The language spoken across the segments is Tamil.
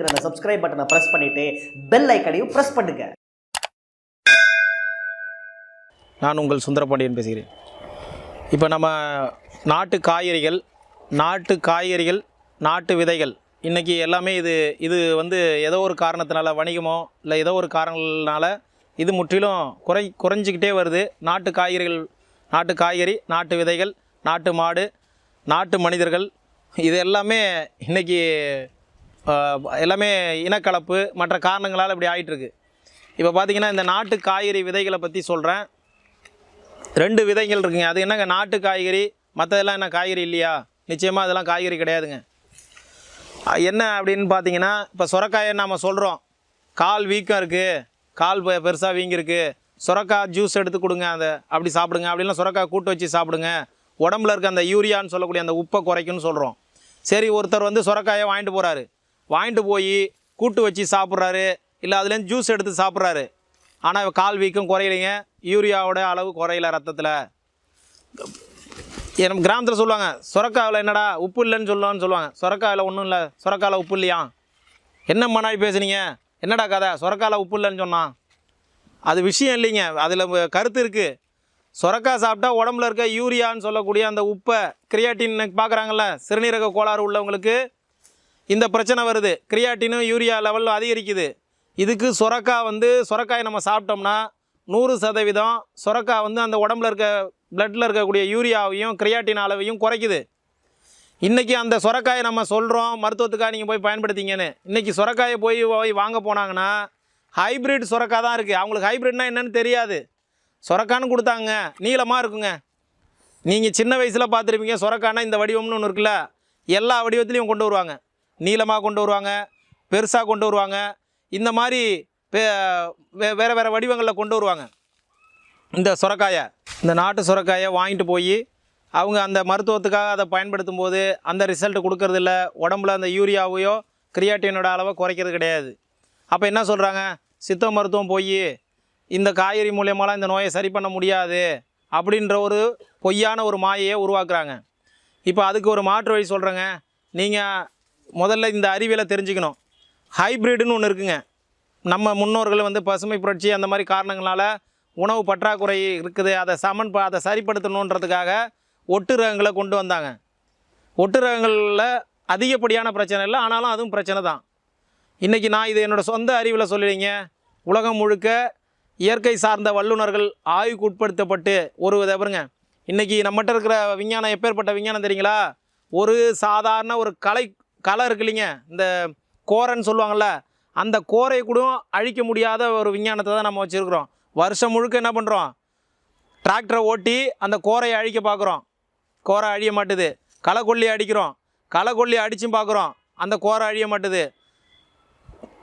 அந்த சப்ஸ்கிரைப் பட்டனை ப்ரெஸ் பண்ணிட்டு பெல் ஐக்கனையும் ப்ரெஸ் பண்ணுங்க. நான் உங்கள் சுந்தரபாண்டியன் பேசுகிறேன். இப்போ நம்ம நாட்டு காய்கறிகள் நாட்டு காய்கறிகள் நாட்டு விதைகள் இன்றைக்கி எல்லாமே இது இது வந்து ஏதோ ஒரு காரணத்தினால வணிகமோ இல்லை ஏதோ ஒரு காரணங்களால் இது முற்றிலும் குறை குறைஞ்சிக்கிட்டே வருது. நாட்டு காய்கறிகள் நாட்டு காய்கறி நாட்டு விதைகள் நாட்டு மாடு நாட்டு மனிதர்கள் இது எல்லாமே இன்றைக்கி எல்லாமே இனக்கலப்பு மற்ற காரணங்களால் இப்படி ஆகிட்டுருக்கு இப்போ பார்த்தீங்கன்னா இந்த நாட்டு காய்கறி விதைகளை பற்றி சொல்கிறேன் ரெண்டு விதைகள் இருக்குங்க. அது என்னங்க? நாட்டு காய்கறி மற்றதெல்லாம் என்ன காய்கறி இல்லையா? நிச்சயமாக அதெல்லாம் காய்கறி கிடையாதுங்க. என்ன அப்படின்னு பார்த்தீங்கன்னா இப்போ சுரக்காயை நாம் சொல்கிறோம் கால் வீக்கம் இருக்குது கால் பெருசாக வீங்கிருக்கு. சுரக்காய் ஜூஸ் எடுத்து கொடுங்க அந்த அப்படி சாப்பிடுங்க. அப்படிலாம் சுரக்காய் கூட்டு வச்சு சாப்பிடுங்க. உடம்புல இருக்க அந்த யூரியான்னு சொல்லக்கூடிய அந்த உப்பை குறைக்கும்னு சொல்கிறோம் சரி ஒருத்தர் வந்து சுரக்காயை வாங்கிட்டு போகிறாரு வாங்கிட்டு போய் கூட்டு வச்சு சாப்பிட்றாரு. இல்லை அதுலேருந்து ஜூஸ் எடுத்து சாப்பிட்றாரு. ஆனால் கால் வீக்கம் குறையலைங்க. யூரியாவோட அளவு குறையல ரத்தத்தில். நம்ம கிராமத்தில் சொல்லுவாங்க சுரக்காவில் என்னடா உப்பு இல்லைன்னு சொல்லுவான்னு சொல்லுவாங்க. சுரக்காவில் ஒன்றும் இல்லை. சுரக்காவில் உப்பு இல்லையா? என்ன மனாடி பேசுனீங்க? என்னடா கதை? சுரக்காவில் உப்பு இல்லைன்னு சொன்னான். அது விஷயம் இல்லைங்க. அதில் கருத்து இருக்குது சுரக்காய் சாப்பிட்டா உடம்புல இருக்க யூரியான்னு சொல்லக்கூடிய அந்த உப்பை கிரியாட்டின் பார்க்குறாங்கல்ல சிறுநீரக கோளாறு உள்ளவங்களுக்கு இந்த பிரச்சனை வருது. கிரியாட்டினும் யூரியா லெவலில் அதிகரிக்குது. இதுக்கு சுரக்காய் வந்து சுரக்காய் நம்ம சாப்பிட்டோம்னா நூறு சதவீதம் சுரக்காய் வந்து அந்த உடம்புல இருக்க பிளட்டில் இருக்கக்கூடிய யூரியாவையும் கிரியாட்டின் அளவையும் குறைக்குது. இன்றைக்கி அந்த சுரக்காயை நம்ம சொல்கிறோம் மருத்துவத்துக்காக நீங்கள் போய் பயன்படுத்திங்கன்னு. இன்றைக்கி சுரக்காயை போய் போய் வாங்க போனாங்கன்னா ஹைப்ரிட் சுரக்காய் தான் இருக்குது அவங்களுக்கு ஹைப்ரிட்னா என்னென்னு தெரியாது. சுரக்கான்னு கொடுத்தாங்க. நீளமாக இருக்குங்க. நீங்கள் சின்ன வயசில் பார்த்துருப்பீங்க சுரக்கானா இந்த வடிவம்னு ஒன்று இருக்குல்ல? எல்லா வடிவத்துலேயும் கொண்டு வருவாங்க. நீளமாக கொண்டு வருவாங்க பெருசாக கொண்டு வருவாங்க. இந்த மாதிரி வே- வேறு வேறு வடிவங்களில் கொண்டு வருவாங்க. இந்த சுரக்காயை இந்த நாட்டு சுரக்காயை வாங்கிட்டு போய் அவங்க அந்த மருத்துவத்துக்காக அதை பயன்படுத்தும் போது அந்த ரிசல்ட் கொடுக்கறதில்ல. உடம்புல அந்த யூரியாவையோ கிரியாட்டினோட அளவை குறைக்கிறது கிடையாது. அப்போ என்ன சொல்கிறாங்க சித்த மருத்துவம் போய் இந்த காய்கறி மூலியமாலாம் இந்த நோயை சரி பண்ண முடியாது அப்படின்ற ஒரு பொய்யான ஒரு மாயையை உருவாக்குறாங்க. இப்போ அதுக்கு ஒரு மாற்று வழி சொல்கிறேங்க நீங்கள் முதல்ல இந்த அறிவியலை தெரிஞ்சுக்கணும். ஹைப்ரிட்னு ஒன்று இருக்குங்க. நம்ம முன்னோர்கள் வந்து பசுமை புரட்சி அந்த மாதிரி காரணங்களால் உணவு பற்றாக்குறை இருக்குது. அதை சமன் ப- அதை சரிப்படுத்தணுன்றதுக்காக ஒட்டு ரகங்களை கொண்டு வந்தாங்க. ஒட்டு ரகங்களில் அதிகப்படியான பிரச்சனை இல்லை. ஆனாலும் அதுவும் பிரச்சனை தான். இன்றைக்கி நான் இது என்னோடய சொந்த அறிவில் சொல்லிடுங்க உலகம் முழுக்க இயற்கை சார்ந்த வல்லுநர்கள் ஆய்வுக்கு உட்படுத்தப்பட்டு ஒரு இதை இன்றைக்கி நம்மகிட்ட இருக்கிற விஞ்ஞானம் எப்பேற்பட்ட விஞ்ஞானம் தெரியுங்களா? ஒரு சாதாரண ஒரு கலை களை இருக்கு இல்லைங்க. இந்த கோரைன்னு சொல்லுவாங்கள்ல அந்த கோரையை கூட அழிக்க முடியாத ஒரு விஞ்ஞானத்தை தான் நம்ம வச்சுருக்குறோம். வருஷம் முழுக்க என்ன பண்ணுறோம் டிராக்டரை ஓட்டி அந்த கோரையை அழிக்க பார்க்குறோம். கோரை அழிய மாட்டுது. களை அடிக்கிறோம். களை கொல்லி அடிச்சும் பார்க்குறோம். அந்த கோரை அழிய மாட்டுது.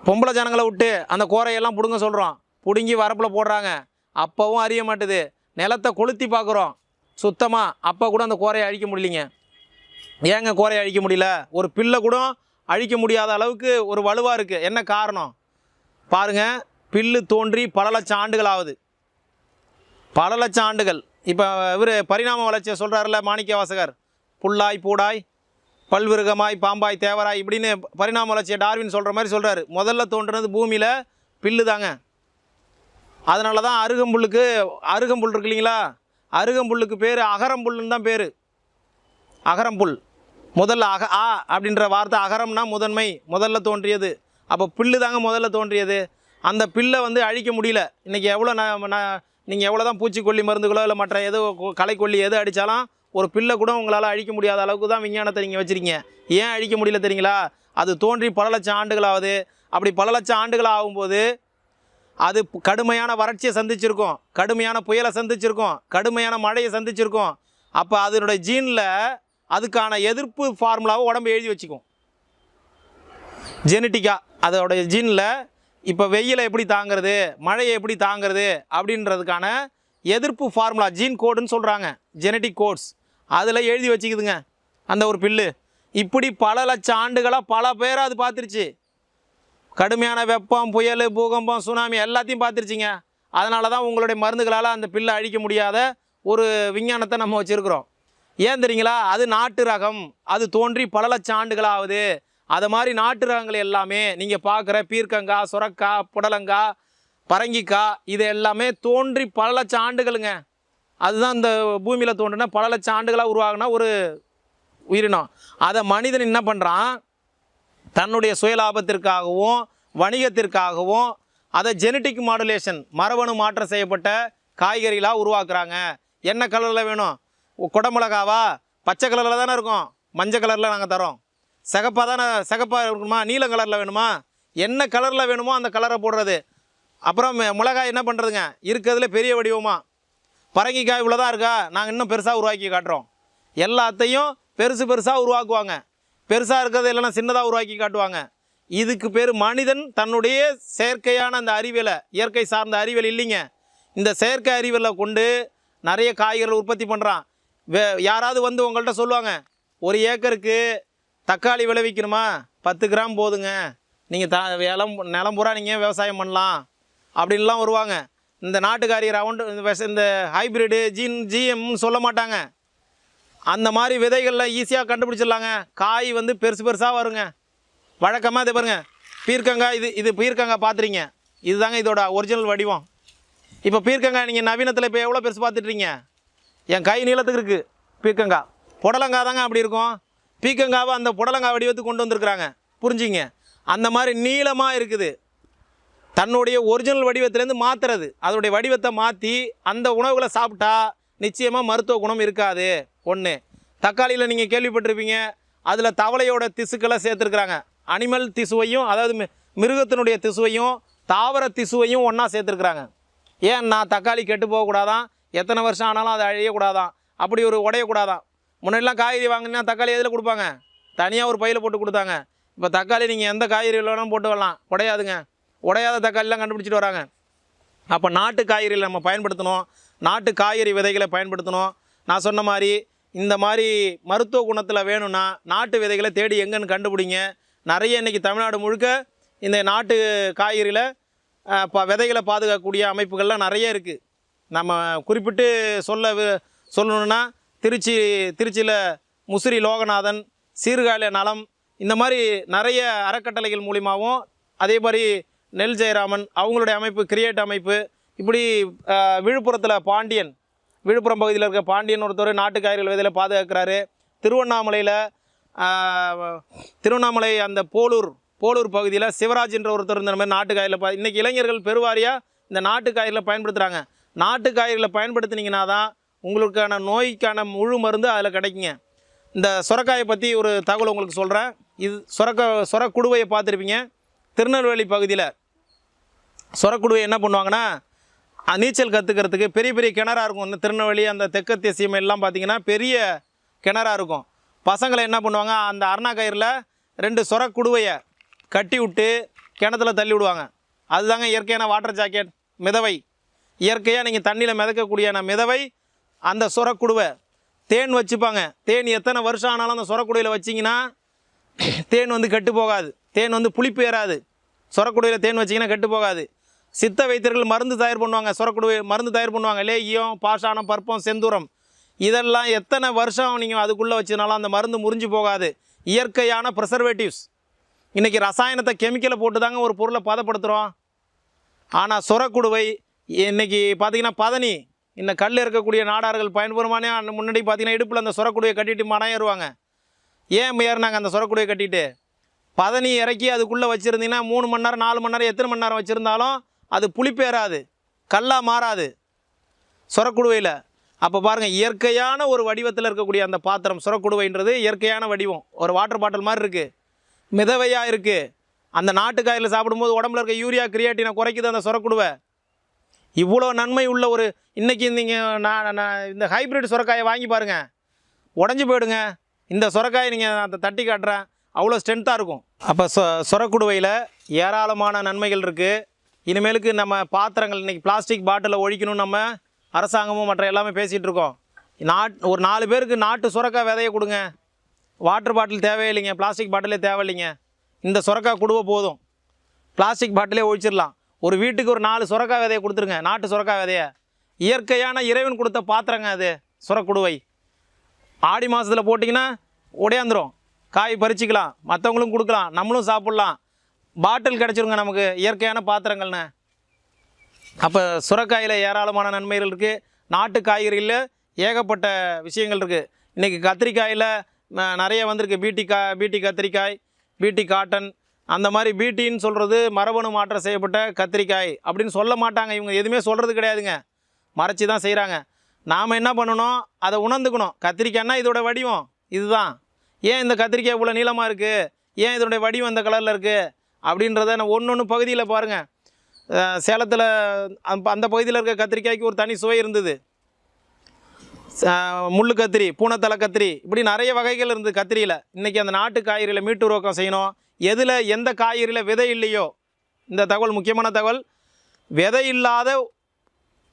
பொம்பளை ஜனங்களை விட்டு அந்த கோரையெல்லாம் பிடுங்க சொல்கிறோம் பிடுங்கி வரப்பில் போடுறாங்க. அப்போவும் அறிய மாட்டுது. நிலத்தை கொளுத்தி பார்க்குறோம். சுத்தமாக அப்போ கூட அந்த கோரையை அழிக்க முடியலைங்க. ஏங்க கோரையை அழிக்க முடியல? ஒரு பில்லை கூட அழிக்க முடியாத அளவுக்கு ஒரு வலுவாக இருக்குது என்ன காரணம்? பாருங்க பில்லு தோன்றி பல லட்சம் ஆண்டுகள் ஆகுது. பல லட்சம் ஆண்டுகள். இப்போ இவர் பரிணாம வளர்ச்சியை சொல்கிறாருல மாணிக்க வாசகர். புல்லாய் பூடாய் பல்விருகமாய் பாம்பாய் தேவராய் இப்படின்னு பரிணாம வளர்ச்சியை டார்வின் சொல்கிற மாதிரி சொல்கிறாரு முதல்ல தோன்றுனது பூமியில் பில்லு தாங்க. அதனால தான் அருகம்புல்லுக்கு அருகம்புல் இருக்கு இல்லைங்களா? அருகம்புல்லுக்கு பேர் அகரம்புல்லுன்னு தான் பேர். அகரம்புல். முதல்ல அக ஆ அப்படின்ற வார்த்தை அகரம்னா முதன்மை முதல்ல தோன்றியது. அப்போ பில்லு தாங்க முதல்ல தோன்றியது. அந்த பில்லை வந்து அழிக்க முடியல. இன்றைக்கி எவ்வளோ நான் நீங்கள் எவ்வளோ தான் பூச்சிக்கொல்லி மருந்துகளோ இல்லை மற்ற எது கொ- களைக்கொல்லி எது அடித்தாலும் ஒரு பில்லை கூட உங்களால் அழிக்க முடியாத அளவுக்கு தான் விஞ்ஞானத்தை நீங்கள் வச்சுருக்கீங்க. ஏன் அழிக்க முடியல தெரியுங்களா? அது தோன்றி பல லட்சம் ஆண்டுகளாகுது அப்படி பல லட்சம் ஆண்டுகள் ஆகும்போது அது கடுமையான வறட்சியை சந்திச்சிருக்கும். கடுமையான புயலை சந்திச்சிருக்கும். கடுமையான மழையை சந்திச்சிருக்கும். அப்போ அதனுடைய ஜீனில் அதுக்கான எதிர்ப்பு ஃபார்முலாவை உடம்பு எழுதி வச்சுக்கும். ஜெனட்டிக்காக அதோடைய ஜீனில் இப்போ வெயிலை எப்படி தாங்கிறது மழையை எப்படி தாங்கிறது அப்படின்றதுக்கான எதிர்ப்பு ஃபார்முலா ஜீன் கோடுன்னு சொல்கிறாங்க ஜெனட்டிக் கோட்ஸ் அதில் எழுதி வச்சுக்குதுங்க அந்த ஒரு பில்லு இப்படி பல லட்சம் ஆண்டுகளாக பல பேரை அது பார்த்துருச்சு. கடுமையான வெப்பம் புயல் பூகம்பம் சுனாமி எல்லாத்தையும் பார்த்துருச்சிங்க. அதனால தான் உங்களுடைய மருந்துகளால் அந்த பில்லை அழிக்க முடியாத ஒரு விஞ்ஞானத்தை நம்ம வச்சுருக்குறோம். ஏன் தெரியுங்களா? அது நாட்டு ரகம். அது தோன்றி பல லட்சம் ஆண்டுகள் ஆகுது அதை மாதிரி நாட்டு ரகங்கள் எல்லாமே நீங்கள் பார்க்குற பீர்க்கங்காய் சுரக்காய் புடலங்காய் பரங்கிக்காய் இது எல்லாமே தோன்றி பல லட்சம் ஆண்டுகளுங்க அதுதான் இந்த பூமியில் தோன்றுனா பல லட்சம் ஆண்டுகளாக உருவாகினா ஒரு உயிரினம். அதை மனிதன் என்ன பண்ணுறான் தன்னுடைய சுயலாபத்திற்காகவும் வணிகத்திற்காகவும் அதை ஜெனட்டிக் மாடுலேஷன் மரபணு மாற்றம் செய்யப்பட்ட காய்கறிகளாக உருவாக்குறாங்க. என்ன கலரில் வேணும்? குடமிளகாவா? பச்சை கலரில் தானே இருக்கும். மஞ்சள் கலரில் நாங்கள் தரோம். சிகப்பாக தானே சிகப்பாக இருக்கணுமா நீல கலரில் வேணுமா? என்ன கலரில் வேணுமோ அந்த கலரை போடுறது. அப்புறம் மிளகாய் என்ன பண்ணுறதுங்க இருக்கிறதுல பெரிய வடிவமாக பரங்கிக்காய் இவ்வளோதான் இருக்கா? நாங்கள் இன்னும் பெருசாக உருவாக்கி காட்டுறோம். எல்லாத்தையும் பெருசு பெருசாக உருவாக்குவாங்க. பெருசாக இருக்கிறது இல்லைன்னா சின்னதாக உருவாக்கி காட்டுவாங்க. இதுக்கு பேர் மனிதன் தன்னுடைய செயற்கையான அந்த அறிவியலை இயற்கை சார்ந்த அறிவியல் இல்லைங்க. இந்த செயற்கை அறிவியலை கொண்டு நிறைய காய்கறிகள் உற்பத்தி பண்ணுறான் வே யாராவது வந்து உங்கள்கிட்ட சொல்லுவாங்க ஒரு ஏக்கருக்கு தக்காளி விளைவிக்கணுமா? பத்து கிராம் போதுங்க. நீங்கள் த நிலம் நிலம் பூரா நீங்கள் விவசாயம் பண்ணலாம்? அப்படின்லாம் வருவாங்க. இந்த நாட்டுக்காரி ரவுண்டு இந்த விஷ இந்த ஹைப்ரிடு ஜீன் ஜிஎம்னு சொல்ல மாட்டாங்க. அந்த மாதிரி விதைகளில் ஈஸியாக கண்டுபிடிச்சிடலாங்க. காய் வந்து பெருசு பெருசாக வருங்க. வழக்கமாக இது பாருங்கள் பீர்க்கங்காய் இது இது பீர்க்கங்காய் பார்த்துறீங்க இதுதாங்க இதோட ஒரிஜினல் வடிவம். இப்போ பீர்க்கங்காய் நீங்கள் நவீனத்தில் இப்போ எவ்வளோ பெருசு பார்த்துட்றீங்க என் கை நீளத்துக்கு இருக்குது பீக்கங்காய் புடலங்காய் தாங்க அப்படி இருக்கும். பீர்க்கங்காவை அந்த புடலங்காய் வடிவத்துக்கு கொண்டு வந்திருக்கிறாங்க. புரிஞ்சுங்க? அந்த மாதிரி நீளமாக இருக்குது. தன்னுடைய ஒரிஜினல் வடிவத்திலேருந்து மாற்றுறது அதனுடைய வடிவத்தை மாற்றி அந்த உணவுகளை சாப்பிட்டா நிச்சயமாக மருத்துவ குணம் இருக்காது. ஒன்று தக்காளியில் நீங்கள் கேள்விப்பட்டிருப்பீங்க. அதில் தவளையோட திசுக்களை சேர்த்துருக்குறாங்க. அனிமல் திசுவையும் அதாவது மி- மிருகத்தினுடைய திசுவையும் தாவர திசுவையும் ஒன்றா சேர்த்துருக்குறாங்க. ஏன்னா தக்காளி கெட்டு போகக்கூடாதான். எத்தனை வருஷம் ஆனாலும் அதை அழியக்கூடாதான். அப்படி ஒரு உடையக்கூடாதான். முன்னாடிலாம் காய்கறி வாங்கினா தக்காளி எதில் கொடுப்பாங்க? தனியாக ஒரு பையில் போட்டு கொடுத்தாங்க. இப்போ தக்காளி நீங்கள் எந்த காய்கறி வேணாலும் போட்டு வரலாம். உடையாதுங்க. உடையாத தக்காளிலாம் கண்டுபிடிச்சிட்டு வராங்க. அப்போ நாட்டு காய்கறிகளை நம்ம பயன்படுத்தணும். நாட்டு காய்கறி விதைகளை பயன்படுத்தணும். நான் சொன்ன மாதிரி இந்த மாதிரி மருத்துவ குணத்தில் வேணும்னா நாட்டு விதைகளை தேடி எங்கன்னு கண்டுபிடிங்க. நிறைய இன்றைக்கி தமிழ்நாடு முழுக்க இந்த நாட்டு காய்கறியில் ப விதைகளை பாதுகாக்கக்கூடிய அமைப்புகள்லாம் நிறைய இருக்குது நம்ம குறிப்பிட்டு சொல்ல சொல்லணுன்னா திருச்சி திருச்சியில் முசிறி லோகநாதன் சீர்காழி நலம் இந்த மாதிரி நிறைய அறக்கட்டளைகள் மூலிமாவும் அதே மாதிரி நெல் ஜெயராமன் அவங்களுடைய அமைப்பு கிரியேட் அமைப்பு இப்படி விழுப்புரத்தில் பாண்டியன் விழுப்புரம் பகுதியில் இருக்க பாண்டியன் ஒருத்தர் நாட்டு காய்கறிகள் விதையில் பாதுகாக்கிறாரு. திருவண்ணாமலையில் திருவண்ணாமலை அந்த போலூர் போலூர் பகுதியில் சிவராஜ் என்ற ஒருத்தர் இந்த மாதிரி நாட்டு காயில் பா இன்றைக்கி இளைஞர்கள் பெருவாரியாக இந்த நாட்டு காயில் பயன்படுத்துகிறாங்க நாட்டு காய்கறிகளை பயன்படுத்தினீங்கன்னா தான் உங்களுக்கான நோய்க்கான முழு மருந்து அதில் கிடைக்குங்க. இந்த சுரக்காயை பற்றி ஒரு தகவல் உங்களுக்கு சொல்கிறேன் இது சுரக்க சுரக்குடுவையை பார்த்துருப்பீங்க. திருநெல்வேலி பகுதியில் சுரக்குடுவை என்ன பண்ணுவாங்கன்னா நீச்சல் கற்றுக்கிறதுக்கு பெரிய பெரிய கிணறாக இருக்கும். இந்த திருநெல்வேலி அந்த தெற்கத்திய சீமை எல்லாம் பார்த்தீங்கன்னா பெரிய கிணறாக இருக்கும். பசங்களை என்ன பண்ணுவாங்க அந்த அருணா கயிறில் ரெண்டு சுரக்குடுவையை கட்டி விட்டு கிணத்துல தள்ளி விடுவாங்க. அதுதாங்க இயற்கையான வாட்டர் ஜாக்கெட் மிதவை. இயற்கையாக நீங்கள் தண்ணியில் மிதக்கக்கூடியான மிதவை அந்த சுரக்குடுவை தேன் வச்சுப்பாங்க. தேன் எத்தனை வருஷம் ஆனாலும் அந்த சுரக்குடுவையில் வச்சிங்கன்னா தேன் வந்து கெட்டு போகாது. தேன் வந்து புளிப்பு ஏறாது. சுரக்குடையில் தேன் வச்சிங்கன்னா கெட்டு போகாது. சித்த வைத்தியர்கள் மருந்து தயார் பண்ணுவாங்க. சுரக்குடுவை மருந்து தயார் பண்ணுவாங்க. லேகியம் பாஷாணம் பற்பம் செந்தூரம். இதெல்லாம் எத்தனை வருஷம் நீங்கள் அதுக்குள்ளே வச்சதுனாலும் அந்த மருந்து முறிஞ்சு போகாது. இயற்கையான ப்ரிசர்வேட்டிவ்ஸ் இன்றைக்கி ரசாயனத்தை கெமிக்கலை போட்டு தாங்க ஒரு பொருளை பதப்படுத்துகிறோம் ஆனால் சுரக்குடுவை இன்றைக்கி பார்த்தீங்கன்னா பதனி. இந்த கல் இருக்கக்கூடிய நாடார்கள் பயன்பெறுமானே அந்த முன்னாடி பார்த்தீங்கன்னா இடுப்பில் அந்த சுரக்குடுவை கட்டிட்டு மனம் ஏறுவாங்க. ஏன் ஏறினாங்க அந்த சுரக்குடுவை கட்டிட்டு? பதனி இறக்கி அதுக்குள்ளே வச்சுருந்தீங்கன்னா மூணு மணி நேரம் நாலு மணி நேரம் எத்தனை மணி நேரம் வச்சுருந்தாலும் அது புளிப்பேறாது கல்லாக மாறாது சுரக்குடுவையில். அப்போ பாருங்கள் இயற்கையான ஒரு வடிவத்தில் இருக்கக்கூடிய அந்த பாத்திரம் சுரக்குடுவைன்றது இயற்கையான வடிவம். ஒரு வாட்டர் பாட்டில் மாதிரி இருக்குது மிதவையாக இருக்குது அந்த நாட்டுக்காயில் சாப்பிடும்போது உடம்புல இருக்க யூரியா கிரியாட்டினை குறைக்குது அந்த சுரக்குடுவை. இவ்வளோ நன்மை உள்ள ஒரு இன்றைக்கி நீங்கள் நான் நான் இந்த ஹைப்ரிட் சுரக்காயை வாங்கி பாருங்கள் உடஞ்சி போயிடுங்க. இந்த சுரக்காயை நீங்கள் அந்த தட்டி காட்டுறேன் அவ்வளோ ஸ்ட்ரென்த்தாக இருக்கும். அப்போ சொ சுரக்குடுவையில் ஏராளமான நன்மைகள் இருக்குது இனிமேலுக்கு நம்ம பாத்திரங்கள் இன்றைக்கி பிளாஸ்டிக் பாட்டிலை ஒழிக்கணும் நம்ம அரசாங்கமும் மற்ற எல்லாமே பேசிகிட்டு இருக்கோம். நாட் ஒரு நாலு பேருக்கு நாட்டு சுரக்காய் விதைய கொடுங்க. வாட்டர் பாட்டில் தேவையில்லைங்க. பிளாஸ்டிக் பாட்டிலே தேவையில்லைங்க. இந்த சுரக்காய் கொடுவ போதும். பிளாஸ்டிக் பாட்டிலே ஒழிச்சிடலாம். ஒரு வீட்டுக்கு ஒரு நாலு சுரக்காய் விதையை கொடுத்துருங்க. நாட்டு சுரக்காய் விதையை. இயற்கையான இறைவன் கொடுத்த பாத்திரங்க அது சுரக்குடுவை. ஆடி மாதத்தில் போட்டிங்கன்னா உடையாந்துரும். காய் பறிச்சிக்கலாம். மற்றவங்களும் கொடுக்கலாம். நம்மளும் சாப்பிட்லாம். பாட்டில் கிடச்சிருங்க நமக்கு. இயற்கையான பாத்திரங்கள்னு. அப்போ சுரக்காயில் ஏராளமான நன்மைகள் இருக்குது நாட்டு காய்கறிகளில் ஏகப்பட்ட விஷயங்கள் இருக்குது இன்றைக்கி கத்திரிக்காயில் நிறைய வந்திருக்கு. பீட்டி கா பீட்டி கத்திரிக்காய் பீட்டி காட்டன் அந்த மாதிரி பீட்டின்னு சொல்கிறது மரபணு மாற்றம் செய்யப்பட்ட கத்திரிக்காய் அப்படின்னு சொல்ல மாட்டாங்க. இவங்க எதுவுமே சொல்கிறது கிடையாதுங்க. மறைச்சி தான் செய்கிறாங்க நாம் என்ன பண்ணணும்? அதை உணர்ந்துக்கணும். கத்திரிக்காய்னா இதோட வடிவம் இதுதான். ஏன் இந்த கத்திரிக்காய் இவ்வளோ நீளமாக இருக்குது ஏன் இதனுடைய வடிவம் இந்த கலரில் இருக்குது அப்படின்றத நான் ஒன்று ஒன்று பகுதியில் பாருங்கள் சேலத்தில் அந்த பகுதியில் இருக்க கத்திரிக்காய்க்கு ஒரு தனி சுவை இருந்தது. ச- முள்ளு கத்திரி பூனத்தலை கத்திரி இப்படி நிறைய வகைகள் இருந்தது கத்திரியில். இன்றைக்கி அந்த நாட்டு காய்கறியில் மீட்டு உருவாக்கம் செய்யணும். எதில் எந்த காய்கறியில் விதை இல்லையோ இந்த தகவல் முக்கியமான தகவல் விதை இல்லாத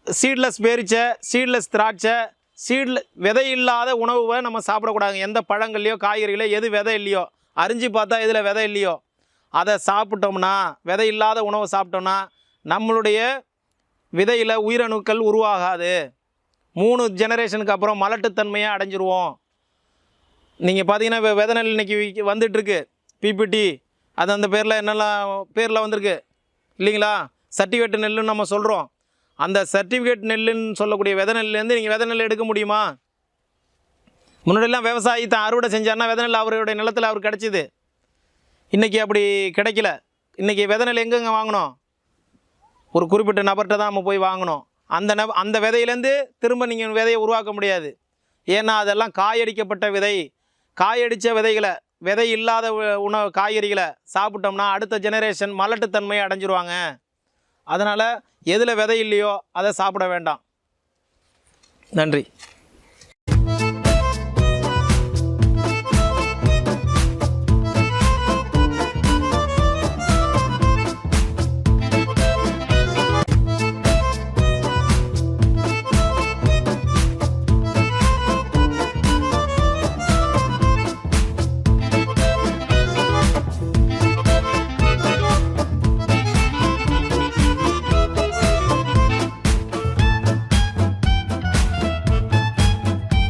சீட்லெஸ் பேரிச்சை சீட்லெஸ் திராட்சை சீட்ல விதை இல்லாத உணவை நம்ம சாப்பிடக்கூடாது எந்த பழங்கள்லையோ காய்கறிகளோ எது விதை இல்லையோ அரிஞ்சு பார்த்தா எதில் விதை இல்லையோ அதை சாப்பிட்டோம்னா விதை இல்லாத உணவை சாப்பிட்டோம்னா நம்மளுடைய விதையில் உயிரணுக்கள் உருவாகாது. மூணு ஜெனரேஷனுக்கு அப்புறம் மலட்டுத்தன்மையை அடைஞ்சிருவோம். நீங்கள் பார்த்தீங்கன்னா இப்போ விதை நெல் இன்னைக்கு வந்துட்டுருக்கு பிபிடி அது அந்த பேரில் என்னெல்லாம் பேரில் வந்திருக்கு? இல்லைங்களா? சர்டிஃபிகேட் நெல்லுன்னு நம்ம சொல்கிறோம் அந்த சர்டிஃபிகேட் நெல்லுன்னு சொல்லக்கூடிய விதை நெல்லேருந்து நீங்கள் வித நெல் எடுக்க முடியுமா? முன்னாடிலாம் விவசாயி தான் அறுவடை செஞ்சாருன்னா விதை நெல் அவருடைய நிலத்தில் அவர் கிடச்சிது. இன்றைக்கி அப்படி கிடைக்கல. இன்றைக்கி விதை நெல் எங்கெங்கே வாங்கினோம் ஒரு குறிப்பிட்ட நபர்கிட்ட தான் நம்ம போய் வாங்கணும். அந்த நப அந்த விதையிலேருந்து திரும்ப நீங்கள் விதையை உருவாக்க முடியாது. ஏன்னா அதெல்லாம் காயடிக்கப்பட்ட விதை. காயடித்த விதைகளை விதை இல்லாத உணவு காய்கறிகளை சாப்பிட்டோம்னா அடுத்த ஜெனரேஷன் மலட்டுத்தன்மையை அடைஞ்சிருவாங்க. அதனால் எதில் விதை இல்லையோ அதை சாப்பிட வேண்டாம். நன்றி.